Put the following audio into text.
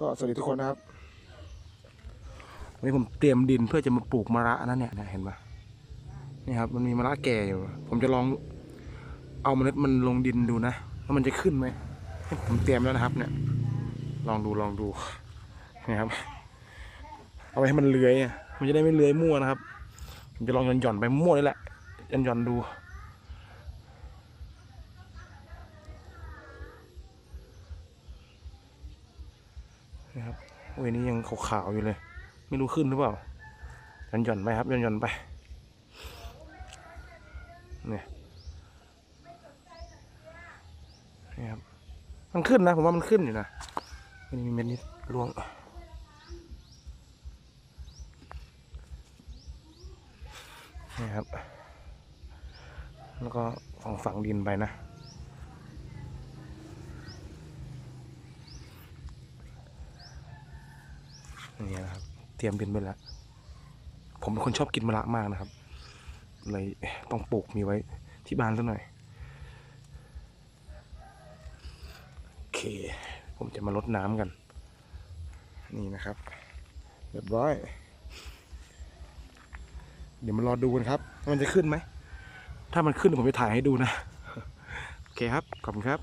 ก็สวัสดีทุกคนนะครับวันนี้ผมเตรียมดินเพื่อจะมาปลูกมะระนั่นเนี่ยเห็นปะนี่ครับ มันมีมะระแก่อยู่ ผมจะลองเอาเมล็ดมันลงดินดูนะว่ามันจะขึ้นไหมผมเตรียมแล้วนะครับ เนี่ย ลองดูลองดูนี่ครับ เอาไว้ให้มันเลื้อยมันจะได้ไม่เลื้อยมั่วนะครับผมจะลองหย่อนๆไปมั่วนี่แหละหย่อนๆดู นะครับโอ้ยนี่ยังขาวๆอยู่เลย ไม่รู้ขึ้นหรือเปล่าหย่อนหย่อนๆไปครับหย่อนหย่อนๆไปเนี่ยนี่ครับมันขึ้นนะผมว่ามันขึ้นอยู่นะมันมีเม็ดนิดร่วงนี่ครับ แล้วก็ฝังฝังดินไปนะ นี่นะครับ เตรียมดินไปแล้ว ผมเป็นคนชอบกินมะระมากนะครับ เลยต้องปลูกมีไว้ที่บ้านซะหน่อย โอเค ผมจะมาลดน้ำกัน นี่นะครับ เรียบร้อย เดี๋ยวมารอดูกันครับ มันจะขึ้นไหม ถ้ามันขึ้นผมจะถ่ายให้ดูนะ โอเคครับ ขอบคุณครับ